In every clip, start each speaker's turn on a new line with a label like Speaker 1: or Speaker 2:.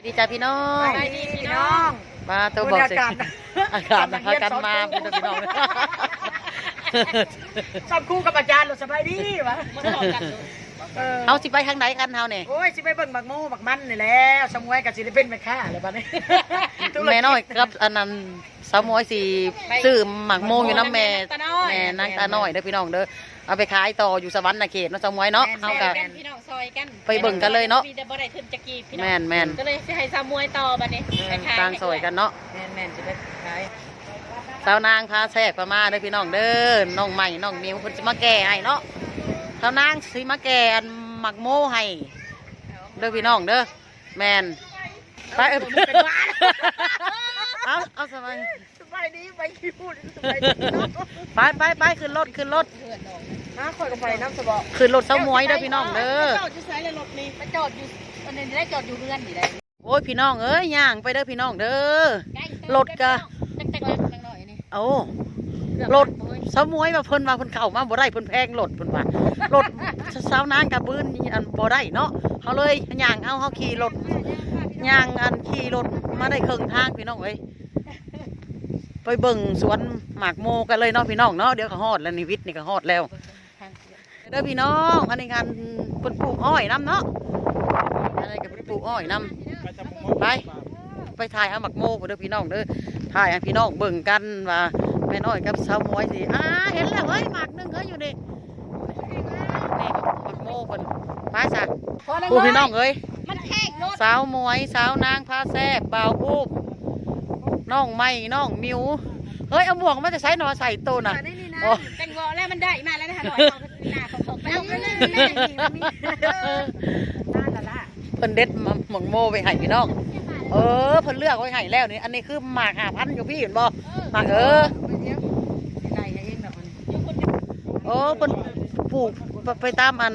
Speaker 1: สวัสดีจ้าพี่น้อง
Speaker 2: ไปดีพี่น้อง
Speaker 1: มาตัวบอกสิ
Speaker 2: บรรยากาศ
Speaker 1: อากาศนะคะกันมาพี่น้องพี่น้อง
Speaker 2: ชอบคู่กับอาจารย์เราสบายดีวะเออ
Speaker 1: เฮาสิไปทางไหนกันเฮาเนี่ย
Speaker 2: โอ้ยสิไปเบิ่งบักโม่บักมันนี่แหล้วสมวยกับสิได้เป็นแม่ค้าเลยบัดนี้
Speaker 1: แม่น้อยครับอันนั้นสาวมวยสิซื้อหมักโมงอยู่น้ำแม่แม่นางตาน้อยเด้อพี่น้องเด้อ เอาไปขายต่ออยู่สวรรค์นาเขตเนาะสาวมวยเนาะเฮาก็
Speaker 3: กันพี่น้องซอยกัน
Speaker 1: ไปเบิ่งกันเลยเนาะ
Speaker 3: มีแต่บ่ได้ขึ้นจักรีพี่น้อง
Speaker 1: แม่นแม่น
Speaker 3: ก็เลยสิให้ซามวยต่อบัดนี้ไปขาย
Speaker 1: ต่างซอยกันเนาะ
Speaker 2: แม่นแม่นสิไปขาย
Speaker 1: สาวนางพาแทรกประมาเด้อพี่น้องเด้อน้องใหม่น้องมิวเพิ่นสิมาแก่ให้เนาะสาวนางสิมาแก่อันหมักโมให้เด้อพี่น้องเด้อแม่นไปเออเอาเอาสบาย
Speaker 2: สบายดีไปขี้พูดสบายดีเนาะ
Speaker 1: ไปไปไปขึ้นรถขึ้นรถ
Speaker 2: น้าข่อยกับไปน้ำสบอ
Speaker 1: ขึ้นรถเสามวยเด้อพี่น้องเด้อ
Speaker 3: จอดอยู่ไสเลยรถนี่ไปจอดอยู่อันนี้ได้จอดอยู่เรือนนี่ได้
Speaker 1: โอ้ยพี่น้องเอ้ยย่างไปเด้อพี่น้องเด้อ
Speaker 3: ใกล้
Speaker 1: รถกะ
Speaker 3: จักจักเล็กจักน้อยนี่
Speaker 1: เอารถเสามวยมาเพิ่นมาเพิ่นเข้ามาบ่ได้เพิ่นแพงรถเพิ่นว่ารถสาวนางกับบืนอันบ่ได้เนาะเขาเลยย่างเอาเขาขี่รถย่างอันขี่รถมาได้ครึ่งทางพี่น้องเอ้ยไปเบิ่งสวนหมากโมกันเลยเนาะพี่น้องเนาะเดี๋ยวก็ฮอดแล้วนี่วิทย์นี่ก็ฮอดแล้ว เด้อพี่น้องอันนี้งานเพิ่นปลูกอ้อยน้ำเนาะอะไรกับเพิ่นปลูกอ้อยน้ำไปไปถ่ายเอาหมักโมกเด้อพี่น้องเด้อถ่ายให้พี่น้องเบิ่งกันว่าแม่น้อยกับสาวมวยสิอ่าเห็นแล้วเฮ้ยหมากหนึงเฮ้ยอยู่นี่นี่หมักโมเพิ่นไปซะผู้พี่น้องเอ้ย
Speaker 3: มันแทกรถ
Speaker 1: สาวมวยสาวนางพาแซ่บบ่าวอุ้มน้องไม้น้องมิวเฮ้ยเอาหมวกมาจะใส่หนอใส่ตัวน่ะโอ้
Speaker 3: แต่งงอแล้วมันได้มาแล้วนะคะหน่อย เพิ่
Speaker 1: นเด็ดมาหมักโมไปให้พี่น้อง เออเพิ่นเลือกไว้ให้แล้วนี่อันนี้คือหมากหาพันอยู่พี่เห็นบ่หมากเออ
Speaker 2: เองนะมัน
Speaker 1: โอ้เพิ่นปลูกไปตามอัน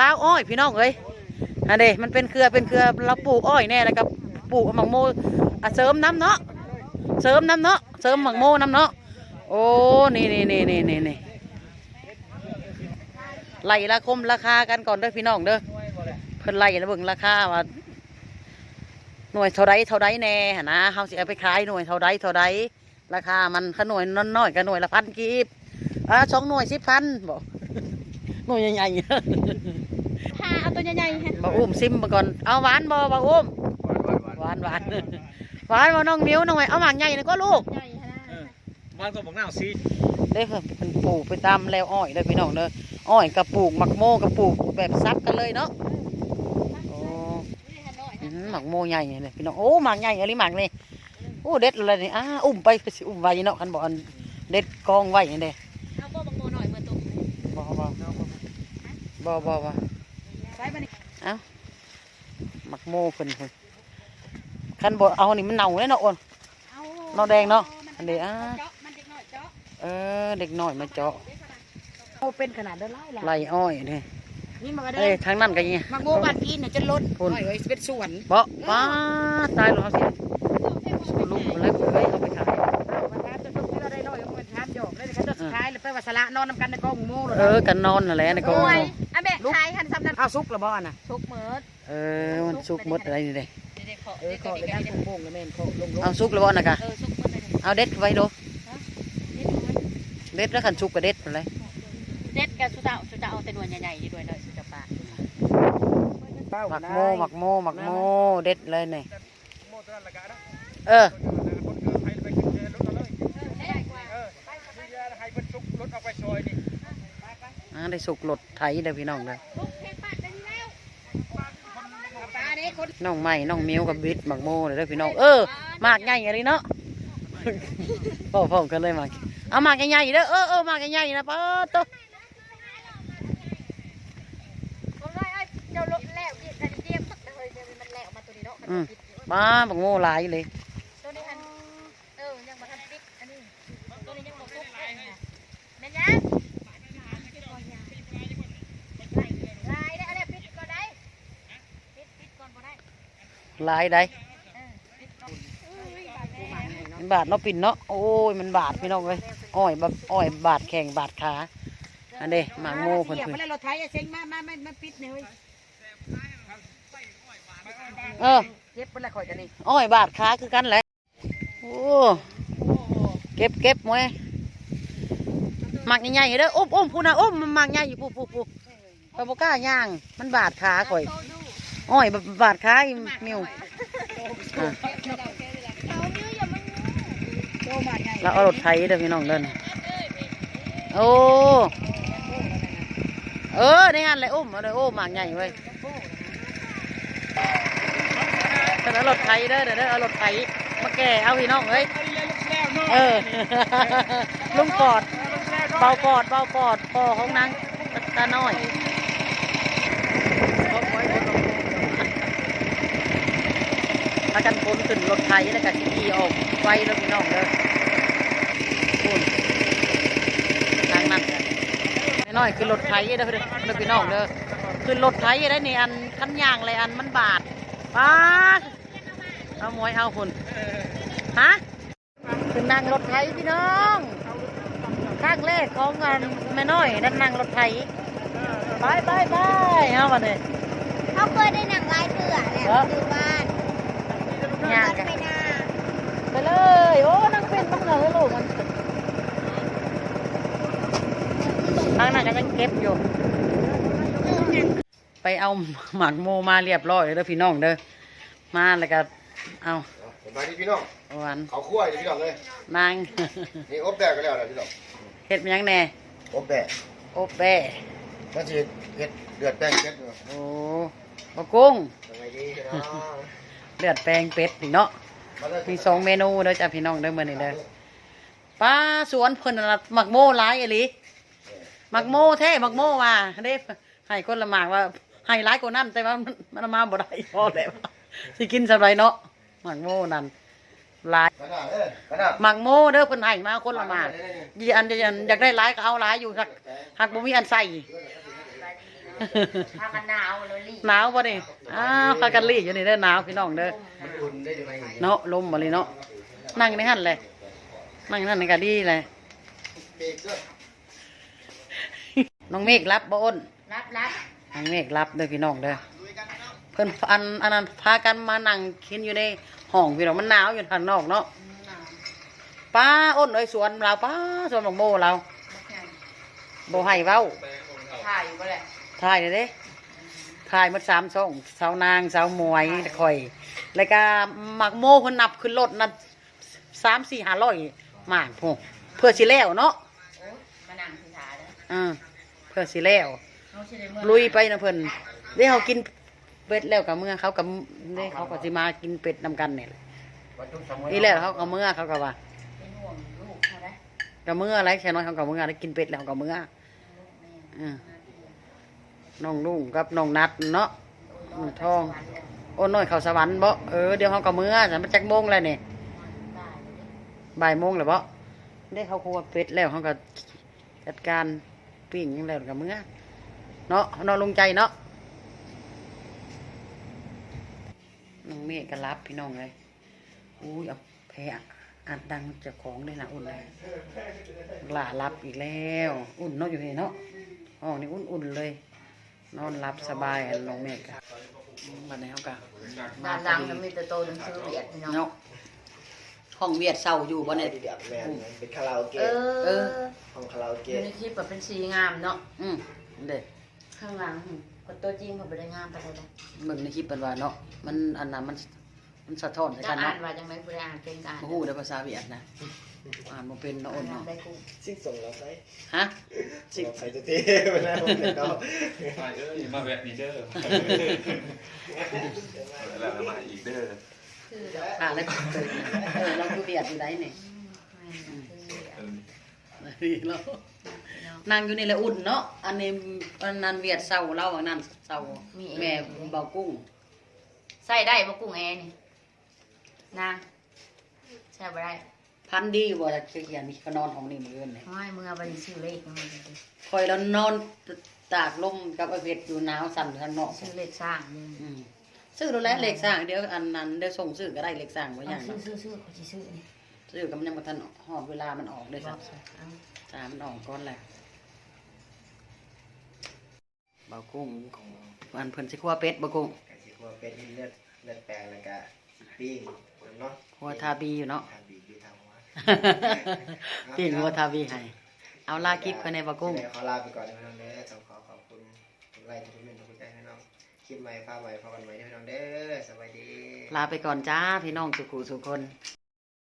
Speaker 1: ลาวอ้อยพี่น้องเอ้ยอันเด้มันเป็นเครือเป็นเครือเราปลูกอ้อยแน่แล้วก็ปลูกหมักโมอะเสริมน้ำเนาะเสริมน้ำเนาะเสริมหมักโมน้ำเนาะโอ้นี่นี่นี่นี่นี่ ไล่ราคมราคากันก่อนเด้อพี่น้องเด้อเพิ่นไล่แล้วเบิ่งราคาว่าหน่วยเท่าไรเท่าไรแน่หั่นนะเขาสิเอาไปขายหน่วยเท่าไรเท่าไรราคามันขหน่วยน้อยๆกับหน่วยละพันกีบอ่าสองหน่วยสิบพันบอกหน่วยใหญ่
Speaker 3: พาเอาตัวใหญ่ๆฮะ
Speaker 1: ๆบ่อุ้มซิมมาก่อนเอาหวานบ่บ่อุ้มหวานหวานหวานบ่น้องมิ้วน้องไอ้เอาหมากใหญ่นะก็ลูก
Speaker 3: ใหญ่ฮะ
Speaker 4: บ้านก็บอกหน้าซี
Speaker 1: เด้อเป็นปลูกไปตามแล้วอ้อยเด้อพี่น้องเด้ออ้อยกับปลูกหมักโมกับปลูกแบบซับกันเลยเนาะโอ้อืมหมักโมใหญ่เลยพี่น้องโอ้หมักใหญ่อะไรหมักนี่โอ้เด็ดเลยนี่อ้าอุ้มไปไปสิอุ้มไว้เนาะคันบอกอันเด็ดกองไว้นี่เด้
Speaker 3: เอาโบบังโมหน่อยเมื่อตุ้ม
Speaker 1: บ่บ่บ่บ่บ่
Speaker 2: ใช้บันนี้
Speaker 1: เอ้าหมักโมเพิ่นเพิ่นคันบ่เอานี่มันเน่าเลยเนาะโอน
Speaker 3: เอา
Speaker 1: เนาะแดงเนาะอันเด้อ่า
Speaker 3: เจาะมันเด็กน้อยเจาะ
Speaker 1: เออ เด็กน้อยมาเจาะ
Speaker 2: โอ้เป็นขนาดเดินไล่ละ
Speaker 1: ไล่อ้อยเด้
Speaker 2: นี่มันก็
Speaker 1: เอ้
Speaker 2: ได้
Speaker 1: ยทางนั้นก็ยัง
Speaker 2: มักโมบ้านพี่น่ะจะล้น
Speaker 1: พุ่น
Speaker 2: โอ้ยเอ้ยเป็นสวน
Speaker 1: บ่ป้าตายแล้วเอาสิลูกเลยบ่เลยเอาไปขาย
Speaker 2: มันทานจะทุกเพื่อได้น้อยมันทานหยอกเลยเขาจะสุดท้ายเลยไปว่าสละนอนนำกันในกองโม่เลย
Speaker 1: เออกันนอนนั่นแหละในกอง
Speaker 3: โอ้ยอันเบะขายหันซ้ำนั้น
Speaker 2: ข้าวซุกหรือบ่น่ะ
Speaker 3: ทุกมื้อ
Speaker 1: เออมันสุกหมดอะไรนี่เด้
Speaker 3: เด็กๆขอ
Speaker 2: เออ
Speaker 3: เด็ก
Speaker 2: ขอ
Speaker 3: ๆ
Speaker 2: เลย
Speaker 3: เด็
Speaker 2: นั่
Speaker 3: ก
Speaker 2: งโป่งๆแล้วแม่นเขาลงลง
Speaker 1: เอาสุกแล้วบ่น่ะกะ
Speaker 3: ๆเออสุกมื้อเลย
Speaker 1: เอาเด็ดไว้ดู เด็ดแล้วขันสุกก็เด็ดไปเลย
Speaker 3: เด็ดกับสุดาสุดาเอาแต่หน่วยใหญ่ๆด้วยเลยสุดาปลา
Speaker 1: หมักโมหมักโมหมักโมเด็ดเลยนี่เออ
Speaker 4: ให้เพิ่นชุกรถเอาไปซอยนี่
Speaker 1: อ่าได้สุกหลดไถเด้อพี่น้องเด้อ
Speaker 3: ปลาเด็กคน
Speaker 1: น้องใหม่น้องมิวกับบิดหมักโมเด้อพี่น้องเออหมากใหญ่อะไรเนาะพ่อพ่อกันเลยหมาก เอาหมากใหญ่ๆเด้อเออเออหมากใหญ่ๆนะป้าตุ๊
Speaker 3: ผมว่าไอ้เจ้ารถแล้วที่อันนี้เตรียมเฮ้ยมันแล้วมาตัวนี้เนาะ
Speaker 1: อืมป้าหมักโมหลายเลย
Speaker 3: ตัวนี้ทันเออยังมาทันปิ๊กอันนี้ตัวนี้ยังบ่สุกแม่นยังลายได้อะไรปิดก่อนได้ปิดปิดก่อนบ่ได้
Speaker 1: หลายได้
Speaker 3: เออปิดก่อนเอ้ยบาดแน่
Speaker 1: มัน บาดเนาะปิ่นเนาะโอ้ยมันบาดพี่น้องเลยอ้อยแบบอ้อยบาดแข่งบาดขาอันเด้หมากโมเพิ่น
Speaker 2: เพิ่
Speaker 1: เพิ่
Speaker 2: น
Speaker 1: น
Speaker 2: เล่นรถไถเซ็งมามามามาปิดเนี่ยเฮ้ย
Speaker 1: เออ
Speaker 2: เก็บเพิ่นละข่อยกันนี่
Speaker 1: อ้อยบาดขาคือกันแหละโอ้เก็บเก็บมวยหมักใหญ่ๆเด้ออุ้มอุ้มพูนะอุ้มมันหมักใหญ่อยู่ปุ๊บปุ๊บปุ๊บไปบกล้าย่าง มันบาดขาข่อยอ้อยบาดขาอีมิวอะ
Speaker 2: โตมาใหญ่
Speaker 1: แล้วเอารถไถเด้อพี่น้องเดินโอ้ เออในหันเลยอุ้มเอาเลยโอ้หมากใหญ่เว้ยแต่เอารถไถเด้อเด้อเด้อเอารถไถมาแก่เอาพี่น้องเอ้ยเออ ลุงปอด เบาปอด เบาปอดปอของนางตาน้อยพากันพ้นขึ้นรถไถแล้วก็ขี่ออกไว้แล้วพี่น้องเด้อพูนทางนั้นน้อยๆคือรถไถเด้อเด้อเด้อพี่น้องเด้อคือรถไถได้นี่อันคันยางเลยอันมันบาดป้าดเอาหมวยเอาคุณฮะคือนั่งรถไถพี่น้องข้างแรกของงานแม่น้อยนั่นนั่งรถไถไปไปไปเอามาเนี่ย
Speaker 3: เขาเคยได้หนังลายเสือแหละ
Speaker 1: เหรอ
Speaker 3: คือบ้าน
Speaker 1: ย่าง
Speaker 3: กั
Speaker 1: กันน
Speaker 3: ไปหน้า
Speaker 1: ไปเลย โอ้นั่งเป็นมันเลยลูกมันทางนั้นก็ยังเก็บอยู่ ไปเอาหมากโมมาเรียบร้อยแล้วพี่น้องเด้อ มาแล้วก็เอา
Speaker 5: สบายดีพี่น้อง
Speaker 1: หวาน
Speaker 5: เขาคั่วอยู่พี่น้องเลย
Speaker 1: นาง
Speaker 5: นี่อบแดกกันแล้วนะพี่น้อง
Speaker 1: เห็ดมันยังแน่
Speaker 5: อบแดก
Speaker 1: โอ้แปะ
Speaker 5: นั่นสิเห็ดเดือดแป้งเผ็ดเนาะ
Speaker 1: โอ้บะกุ้ง
Speaker 5: สบายดีพี่น้อง
Speaker 1: เลือดแปลงเป็ดนี่เนาะ
Speaker 5: มาเลย
Speaker 1: มีสองเมนูเด้อจ้ะพี่น้องเด้อมื้อนี้เด้อป้าสวนเพิ่นน่ะหมักโมหลายอีหลีหมักโมแท้หมักโมว่าเด้ให้คนละหมากว่าให้หลายกว่านั้นแต่ว่ามันมันเอามาบ่ได้พอแล้วสิกินสำไรเนาะหมักโมนั่นหลาย
Speaker 5: กระดาษเลยกระดาษ
Speaker 1: หมักโมเด้อเพิ่นให้มาคนละหมากยีอันเดียวอันอยากได้หลายก็เอาหลายอยู่หักหักบ่มีอันใส่
Speaker 2: พากันหนาวเลยลี่
Speaker 1: หนาวบ่นี่อ้าวพากันรีอยู่นี่เด้อหนาวพี่น้องเด้อ
Speaker 5: มันอุ่นได้ยังไง
Speaker 1: เนาะลมบ่เลยเนาะนั่งในหั่นเลยนั่งในหั่นนี่ก็ดีเลย
Speaker 5: เบรกด้วย
Speaker 1: น้องเมฆรับบ่อ้น
Speaker 2: รับรับ
Speaker 1: น้องเมฆรับเด้อพี่น้องเด้อเพิ่นอันอันนั้นพากันมานั่งกินอยู่ในห้องพี่น้องมันหนาวอยู่ข้างนอกเนาะป้าอ้นเอ้ยสวนเราป้าสวนบักโมเราบ่ให้เว้า
Speaker 2: ถ่ายอยู่บ่แหละ
Speaker 1: ถ่ายเลยเด้ถ่ายหมาสามช่องสาวนางสาวหมวยข่อย แล้วก็หมักโมเพิ่นนับขึ้นรถนั่นสามสี่ห้าร้อยหมากพวกเพื่อสิแล้วเนาะ
Speaker 2: โอ้ยมานั่งที่ขาเลย
Speaker 1: อ่าเพื่อสิแล้ว
Speaker 2: เขาสิได้เมื่อ
Speaker 1: ลุยไปนะเพิ่นเด้เขากินเป็ดแล้วกับเมื่อเขากับเด้เขาก็สิมากินเป็ดนำกันเนี่ยแหละ
Speaker 5: วันทุกสองวัน
Speaker 1: นี่แหละเขาก็เมื่อเขาก็ว่า
Speaker 2: เป็นห่วงลูกเขาได้
Speaker 1: ก็เมื่ออะไรแค่น้อยเขาก็เมื่อได้กินเป็ดแล้วเขาก็เมื่ออ่า น้องลุงกับน้องนัดเนาะอืมทอง โอ้น้อยเขาสวรรค์บ่เออเดี๋ยวเขาก็เมื่อสันมาจักโมงแล้วนี่บ่ายโมงแล้วบ่ได้เขาครัวเป็ดแล้วเขาก็จัดการปิ้งยังแล้วก็เมื่อเนาะนาะลงใจเนาะน้องเมฆก็รับพี่น้องเลยอุ้ยเอาแพ้อัดดังจ้าของเลยนะอุ่นเลยหล่ารับอีกแล้ว อุ่นเนาะอยู่นี่เนาะห้องนี้อุ่นๆเลย นอนรับสบายอันน้องเมฆอะมาในห้องกะ
Speaker 2: ด้านหลังมันมีแต่โตหนังสือเวียดพี่น้อง
Speaker 1: เนาะห้องเวียดเศร้าอยู่บ่เนี่ย
Speaker 5: เดือดแม่นเป็นคาราโอ
Speaker 2: เอ
Speaker 5: เกะ
Speaker 2: อ
Speaker 1: เออ
Speaker 5: ห้องคาราโอ
Speaker 2: อยู่
Speaker 5: เกะ
Speaker 2: ในคลิปแบบเป็นสีงามเนาะ
Speaker 1: อืมเด็ด
Speaker 2: ข้างหลังคนตัวจริงเขาไม่ได้งามไปเลยนะ
Speaker 1: เบิ่งในคลิปเป็นว่าเนาะมันอันนั้นมันมันสะท้อนใส่
Speaker 2: จะ
Speaker 1: กัน
Speaker 2: อ่า
Speaker 1: เนาะ
Speaker 2: นว่าจังไหนผู้ใดอ่านเป็นก็อ่าน
Speaker 1: บ่ฮู้ในภาษาเวียดนะ อ่านบ่เป็นเนาะอ้น
Speaker 2: อ่าน
Speaker 1: เนาะ
Speaker 2: ได้กู
Speaker 5: ซิ่งส่งเราไป
Speaker 1: ฮะ
Speaker 5: ซิ่งใส่ตัวเท่ไปแล้วผมเห็นเนาะ
Speaker 6: มาเอ้ยมาแวะนี่เด้อแล้วมาอีกเด้อ
Speaker 2: คือดอก
Speaker 1: อ่านแล้วก็เกิดเออเราอยู่เวียดอยู่ไดนี่
Speaker 6: เออ
Speaker 1: นี่เรานั่งอยู่นี่แหละอุ่นเนาะอันนี้อันนั้นเวียดเศร้าเราอันนั้นเศร้าแม่เบากุ้ง
Speaker 2: ใส่ได้บ่กุ้งแอนี่นางใส่บ่ได้
Speaker 1: พันดีบ่จะเขียนมีก็นอนห้องนี้มื้ออื่นนี่
Speaker 2: ไม่มึงเอาไปซื้อเลขมาให้ดิ
Speaker 1: คอยแล้วนอนตากลมกับไอ้เวียดอยู่หนาวสั่นข้างนอก
Speaker 2: ซื้อเลขสร้างนี่
Speaker 1: อืมซื้อแล้วแหละเหล็กสร้างเดี๋ยวอันนั้นเดี๋ยวส่งซื้อก็ได้เหล็กสร้างไว้อ
Speaker 2: เอา
Speaker 1: ย่าง
Speaker 2: ซื้อ
Speaker 1: เนาะ
Speaker 2: ซื้อซื้อเขาสิซื้อนี่
Speaker 1: ซื้อก็มันยังบ่ทันหอดเวลามันออกเลย
Speaker 2: บ
Speaker 1: สั
Speaker 2: อกกสิเอา
Speaker 1: ตามมันออกก่อนแหละเบากุ้งอันเพิ่นสิคั่วเป็ดบ่กุ้ง
Speaker 5: ไก่สิคั่วเป็ดนี่เลือดเลือดแปลงแล้วก็ปิ้งเนาะ
Speaker 1: หัวทาบีอยู่เนาะ
Speaker 5: ทาบีบีทางหัว
Speaker 1: พี่หัวทาบีให้เอาลาคลิปไปในบะกุ้ง
Speaker 5: ขอลาไปก่อนนะพี่น้องเด้อต้องขอขอบคุณทุกไลค์ทุกคอมเมนต์ทุกใจให้น้องคลิปใหม่ฟ้าใหม่พอกันใหม่นะพี่น้องเด้อสวัสดี
Speaker 1: ลาไปก่อนจ้าพี่น้องสุขุสุคน